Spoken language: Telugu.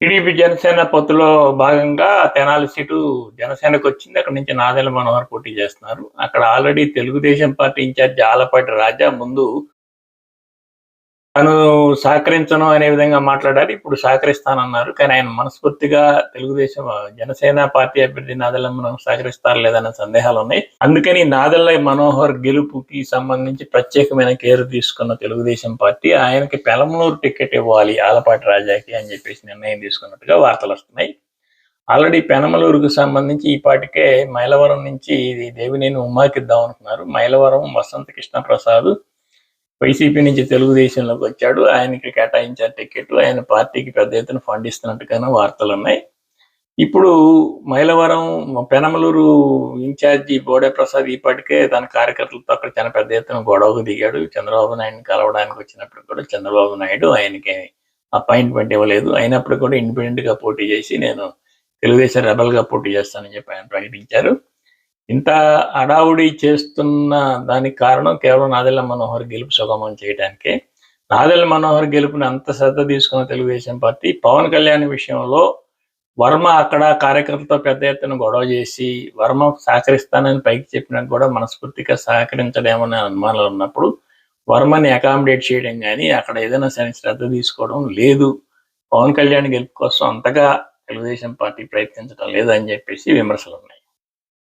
టీడీపీ జనసేన పొత్తులో భాగంగా తెనాలి సీటు జనసేనకు వచ్చింది. అక్కడ నుంచి నాదెల మనోహర్ పోటీ చేస్తున్నారు. అక్కడ already Telugu Desam party incharge Alapati Raja ముందు తను సహకరించను అనే విధంగా మాట్లాడారు. ఇప్పుడు సహకరిస్తానన్నారు. కానీ ఆయన మనస్ఫూర్తిగా తెలుగుదేశం జనసేన పార్టీ అభ్యర్థి నాదెల్ల మనోహర్ సహకరిస్తారు లేదన్న సందేహాలు ఉన్నాయి. అందుకని నాదెల్ల మనోహర్ గెలుపుకి సంబంధించి ప్రత్యేకమైన కేర్ తీసుకున్న తెలుగుదేశం పార్టీ ఆయనకి పెలమనూరు టికెట్ ఇవ్వాలి ఆలపాటి రాజాకి అని చెప్పేసి నిర్ణయం తీసుకున్నట్టుగా వార్తలు వస్తున్నాయి. ఆల్రెడీ పెనమలూరుకు సంబంధించి ఈ పాటికే మైలవరం నుంచి ఇది దేవినేని ఉమాకిద్దాం అనుకున్నారు. మైలవరం వసంత కృష్ణ ప్రసాద్ వైసీపీ నుంచి తెలుగుదేశంలోకి వచ్చాడు. ఆయనకి కేటాయించారు టికెట్ ఆయన పార్టీకి పెద్ద ఎత్తున ఫండ్ ఇస్తున్నట్టుగానే వార్తలు ఉన్నాయి. ఇప్పుడు మైలవరం పెనమలూరు ఇన్ఛార్జి బోడే ప్రసాద్ ఈపాటికే తన కార్యకర్తలతో అక్కడ చాలా పెద్ద ఎత్తున గొడవకు దిగాడు. చంద్రబాబు నాయుడిని కలవడానికి వచ్చినప్పుడు కూడా చంద్రబాబు నాయుడు ఆయనకి అపాయింట్మెంట్ ఇవ్వలేదు. అయినప్పుడు కూడా ఇండిపెండెంట్గా పోటీ చేసి నేను తెలుగుదేశం రెబల్గా పోటీ చేస్తానని చెప్పి ఆయన ప్రకటించారు. ఇంత అడావుడి చేస్తున్న దానికి కారణం కేవలం నాదెల్ల మనోహర్ గెలుపు సుగమం చేయడానికే నాదెల్ల మనోహర్ గెలుపుని అంత శ్రద్ధ తీసుకున్న తెలుగుదేశం పార్టీ పవన్ కళ్యాణ్ విషయంలో వర్మ అక్కడ కార్యకర్తలతో పెద్ద ఎత్తున గొడవ చేసి వర్మ సహకరిస్తానని పైకి చెప్పినా కూడా మనస్ఫూర్తిగా సహకరించడేమనే అనుమానాలు ఉన్నప్పుడు వర్మని అకామిడేట్ చేయడం కానీ అక్కడ ఏదైనా సరే శ్రద్ధ తీసుకోవడం లేదు. పవన్ కళ్యాణ్ గెలుపు కోసం అంతగా తెలుగుదేశం పార్టీ ప్రయత్నించడం లేదని చెప్పేసి విమర్శలు ఉన్నాయి